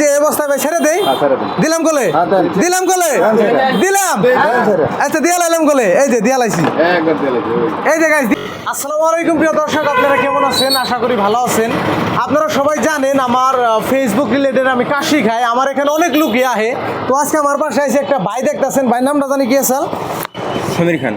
যে অবস্থা ভাই ছেড়ে দেই? ছেড়ে দিন। দিলাম কোলে? দিলাম কোলে? দিলাম? আচ্ছা দিয়া লাইলাম কোলে। এই যে দিয়া লাইছি। একবার দিয়ে লাগবে, ওই। এই যে গাইস আসসালামু আলাইকুম প্রিয় দর্শক আপনারা কেমন আছেন? আশা করি ভালো আছেন। আপনারা সবাই জানেন আমার ফেসবুক রিলেটেড আমি কাশি খাই। আমার এখানে অনেক লোকই আহে। তো আজকে আমার পাশে আছে একটা ভাই দেখতেছেন। ভাই নামটা জানি কি আছে সমীর খান।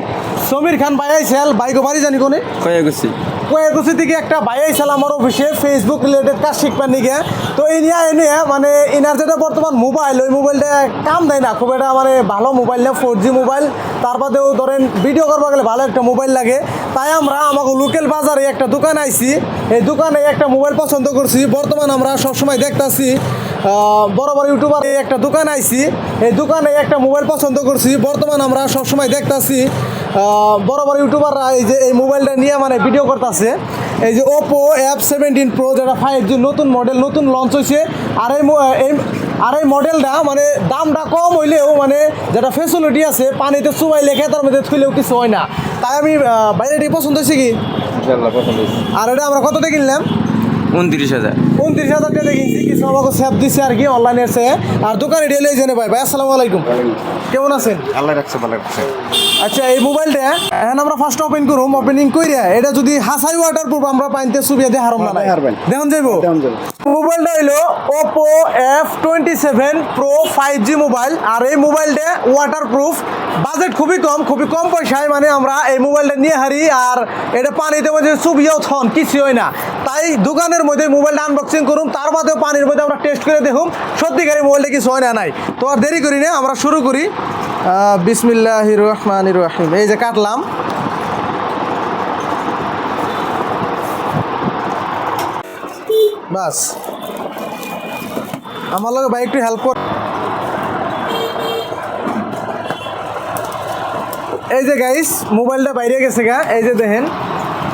সমীর খান ভাই আইসাল বাইকো বাড়ি জানি কোনে? কয়ে গেছি? কয়েকুশি থেকে একটা ভাই আইসাল আমার অফিসে ফেসবুক রিলেটেড কাজ শিখবার নিগে। তো এই নিয়ে এনে মানে ইনার যেটা বর্তমান মোবাইল ওই মোবাইলটা কাম দেয় না। খুব একটা মানে ভালো মোবাইল না ফোর জি মোবাইল তার বাদেও ধরেন ভিডিও করবা গেলে ভালো একটা মোবাইল লাগে। তাই আমরা আমাকে লোকাল বাজারে একটা দোকান আইছি। এই দোকানে একটা মোবাইল পছন্দ করছি। বর্তমান আমরা সবসময় দেখতাছি বড় বড় ইউটিউবার একটা দোকান আইছি। এই দোকানে একটা মোবাইল পছন্দ করছি। বর্তমান আমরা সবসময় দেখতাছি বড় বড় ইউটিউবাররা এই যে এই মোবাইলটা নিয়ে মানে ভিডিও করতেছে। এই যে ওপো এফ সেভেন্টিন প্রো যেটা ফাইভ জি নতুন মডেল নতুন লঞ্চ হয়েছে আর এই আর এই মডেলটা মানে দামটা কম হইলেও মানে যেটা ফেসিলিটি আছে পানিতে লেখে তার মধ্যে থুইলেও কিছু হয় না। তাই আমি বাইরেটি পছন্দ হয়েছে কি? পছন্দ আর এটা আমরা কততে কিনলাম? উনত্রিশ হাজার। উনত্রিশ হাজার টাকা কিনছি কিছু আমাকে স্যাপ দিচ্ছে আর কি অনলাইনের সে আর দোকানে ডেলে জেনে ভাই ভাই আসসালামু আলাইকুম। কেমন আছেন? আল্লাহ রাখছে ভালো রাখছে। আচ্ছা এই মোবাইলটা এখন আমরা ফার্স্ট ওপেন করুম ওপেনিং কইরা এটা যদি হাসাই ওয়াটার প্রুফ আমরা পাইতে সুবিধা দিয়ে হারম না হারবেন। দেখুন যাইবো। মোবাইলটা হইল Oppo F twenty seven pro five G mobile আর এই মোবাইলটা ওয়াটার প্রুফ বাজেট খুবই কম খুবই কম পয়সায় মানে আমরা এই মোবাইলটা নিয়ে হারি আর এটা পানিতে মধ্যে চুবিয়েও থন কিছু হয় না। তাই দোকানের মধ্যে মোবাইলটা আনবক্সিং করুন, তার বাদেও পানির মধ্যে আমরা টেস্ট করে দেখুন। সত্যিকারী মোবাইলটা কিছু হয় না নাই। তো আর দেরি করি না, আমরা শুরু করি। বিসমিল্লাহ রহমান রহিম এই যে কাটলাম। বাস। আমার লগে ভাই হেল্প কর। এই যে গাইস মোবাইলটা বাইরে গেছে গা। এই যে দেখেন।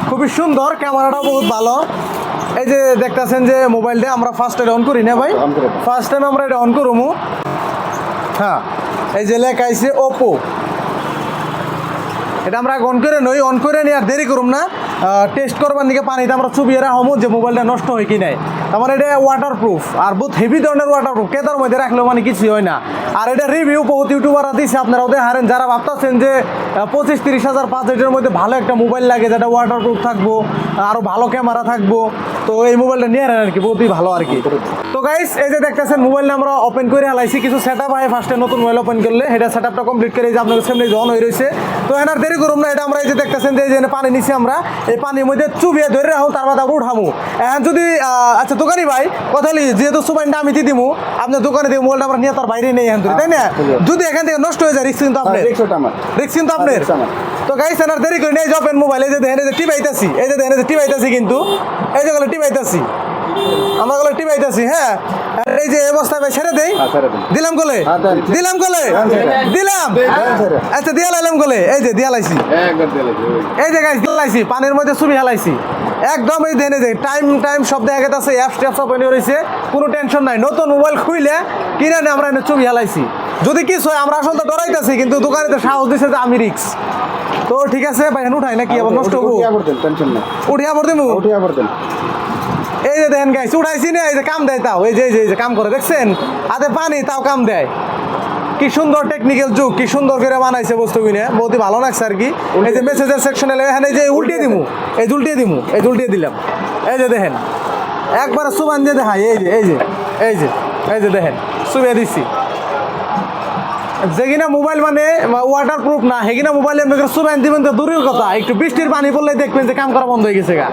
খুবই সুন্দর ক্যামেরাটাও বহুত ভালো। এই যে দেখতেছেন যে মোবাইলটা আমরা ফার্স্ট এটা অন করি না ভাই। ফার্স্ট টাইম আমরা এটা অন করব হ্যাঁ এই যে লেখা আইছে ওপো এটা আমরা অন করে নই অন করে নিয়ে আর দেরি করুম না। টেস্ট করবার দিকে পানিতে আমরা চুবিয়ে রাখব যে মোবাইলটা নষ্ট হয় কি নাই। তার মানে এটা ওয়াটার প্রুফ আর বহুত হেভি ধরনের ওয়াটার প্রুফ কেতার মধ্যে রাখলেও মানে কিছুই হয় না। আর এটা রিভিউ বহুত ইউটিউবাররা দিচ্ছে ওদের হারেন। যারা ভাবতেছেন যে পঁচিশ, তিরিশ হাজার বাজেটের মধ্যে ভালো একটা মোবাইল লাগে, যেটা ওয়াটার প্রুফ থাকব আরও ভালো ক্যামেরা থাকব, তো এই মোবাইলটা নিয়ে আর কি, বহুতই ভালো আর কি। তো গাইস এই যে দেখতেছেন মোবাইলটা আমরা ওপেন করে হালাইছি কিছু সেট আপ হয় ফার্স্টে নতুন মোবাইল ওপেন করলে। এটা সেট আপটা কমপ্লিট করে এই যে আপনার সামনে জন হয়ে রয়েছে। তো এনার দেরি করুম না এটা আমরা এই যে দেখতেছেন যে এই যে পানি নিছি আমরা। এই পানির মধ্যে চুবিয়ে ধরে রাখুন তার বাদে আমরা উঠামু। এখন যদি আচ্ছা দোকানি ভাই কথা লি যেহেতু সুবাইনটা আমি দিয়ে দিমু আপনার দোকানে দিয়ে মোবাইলটা আমরা নিয়ে তার বাইরে নেই এখন তাই না? যদি এখান থেকে নষ্ট হয়ে যায় রিক্স কিন্তু আপনার। হ্যাঁ, রিক্স কিন্তু আপনার। তো গাইস এনার দেরি করে নিয়ে যাবেন মোবাইল এই যে দেখেন এই যে টিপাইতাছি এই যে দেখেন এই যে টিপাইতাছি কিন্তু। এই যে গেলে টিপাইতাছি। আমরা গেলে টিপাইতাছি হ্যাঁ? আর এই যে এই অবস্থায় ভাই ছেড়ে দেই। হ্যাঁ। দিলাম কোলে? হ্যাঁ, দিলাম কোলে? হ্যাঁ, দিলাম? আচ্ছা দিয়া লাইলাম কোলে। এই যে দিয়া লাইছি। এই যে গাইস দিলাইছি পানির মধ্যে ছবি হালাইছি। একদম এই দেনে যে টাইম টাইম সব দেখা গেছে অ্যাপ ট্যাপ সব এনে রয়েছে কোনো টেনশন নাই। নতুন মোবাইল খুইলে কিনে নে আমরা এনে ছবি হালাইছি। যদি কিছু হয় আমরা আসলে তো ডরাইতেছি কিন্তু দোকানে তো সাহস দিছে যে আমি রিক্স তো ঠিক আছে ভাই উঠাই নাকি? আবার নষ্ট হব। উঠে আবার মু উঠে আবার দেন। এই যে দেখেন গাইস উঠাইছি না এই যে কাম দেয় তাও। এই যে এই যে কাম করে দেখছেন? হাতে পানি তাও কাম দেয়। কি সুন্দর টেকনিক্যাল যুগ কি সুন্দর করে বানাইছে বস্তু কিনে বহুতই ভালো লাগছে আর কি। এই যে মেসেজের সেকশনে এখানে যে উল্টিয়ে দিমু এই যে উল্টিয়ে দিমু এই যে উল্টিয়ে দিলাম। এই যে দেখেন একবারে সুবান দিয়ে দেখাই এই যে এই যে এই যে এই যে দেখেন সুবিয়া দিচ্ছি যেগিনা মোবাইল মানে ওয়াটার প্রুফ না সেগিনা মোবাইলে সুবাইন দিবেন তো দূরের কথা। একটু বৃষ্টির পানি পড়লে দেখবেন যে কাম করা বন্ধ হয়ে গেছে গা।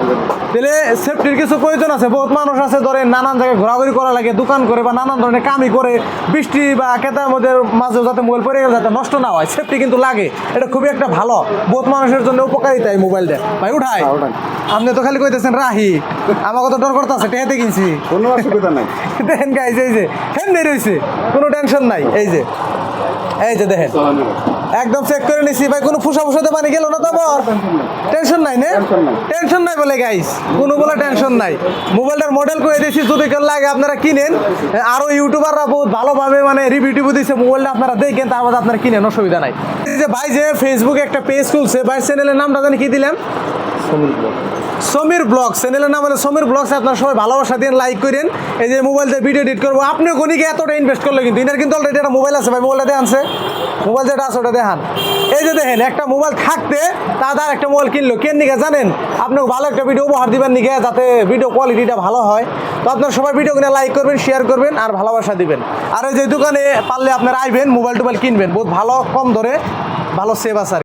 তাহলে সেফটির কিছু প্রয়োজন আছে? বহুত মানুষ আছে ধরে নানান জায়গায় ঘোরাঘুরি করা লাগে দোকান করে বা নানান ধরনের কামই করে বৃষ্টি বা কেতার মধ্যে মাঝে যাতে মোবাইল পড়ে গেলে যাতে নষ্ট না হয়। সেফটি কিন্তু লাগে এটা খুবই একটা ভালো। বহুত মানুষের জন্য উপকারিতা এই মোবাইলটা। ভাই উঠাই। হ্যাঁ, আপনি তো খালি কইতেছেন রাহি আমাকে তো ডর করতেছে টেহাতে কিনছি কোনো অসুবিধা নাই। দেখেন গাইজ এই যে হেমনি রয়েছে কোনো টেনশন নাই এই যে। এই যে দেখেন। একদম চেক করে নিছি। ভাই কোনো ফুসা ফুসাতে পানি গেল না তো আবার? টেনশন নাই না? টেনশন নাই। বলে গাইস কোনো বলে টেনশন নাই। মোবাইলটার মডেল করে দিয়েছি যদি কেউ লাগে আপনারা কিনেন। আরও ইউটিউবাররা বহুত ভালোভাবে মানে রিভিউ টিভিউ দিচ্ছে মোবাইলটা আপনারা দেখেন তার মধ্যে আপনারা কিনেন অসুবিধা নাই। যে ভাই যে ফেসবুকে একটা পেজ খুলছে ভাই চ্যানেলের নামটা জানি কি দিলাম? সমীর ব্লগ। চ্যানেলের নাম হলো সমীর ব্লগস আপনার সবাই ভালোবাসা দিন লাইক করেন। এই যে মোবাইল দিয়ে ভিডিও এডিট করব। আপনিও গণিকে এতটা ইনভেস্ট করলে কিন্তু? ইনার কিন্তু অলরেডি একটা মোবাইল আছে, ভাই মোবাইলটা দিয়ে আনছে। মোবাইল যেটা আছে, ওটা দেখান এই যে দেখেন, একটা মোবাইল থাকতে তাদের একটা মোবাইল কিনলো। কেন নিকে? জানেন? আপনাকে ভালো একটা ভিডিও উপহার দিবেন নিকে, যাতে ভিডিও কোয়ালিটিটা ভালো হয়। তো আপনার সবাই ভিডিও কিনে লাইক করবেন শেয়ার করবেন আর ভালোবাসা দিবেন। আর এই যে দোকানে পারলে আপনারা আইবেন মোবাইল টোবাইল কিনবেন। বহুত ভালো, কম ধরে ভালো সেভ আছে।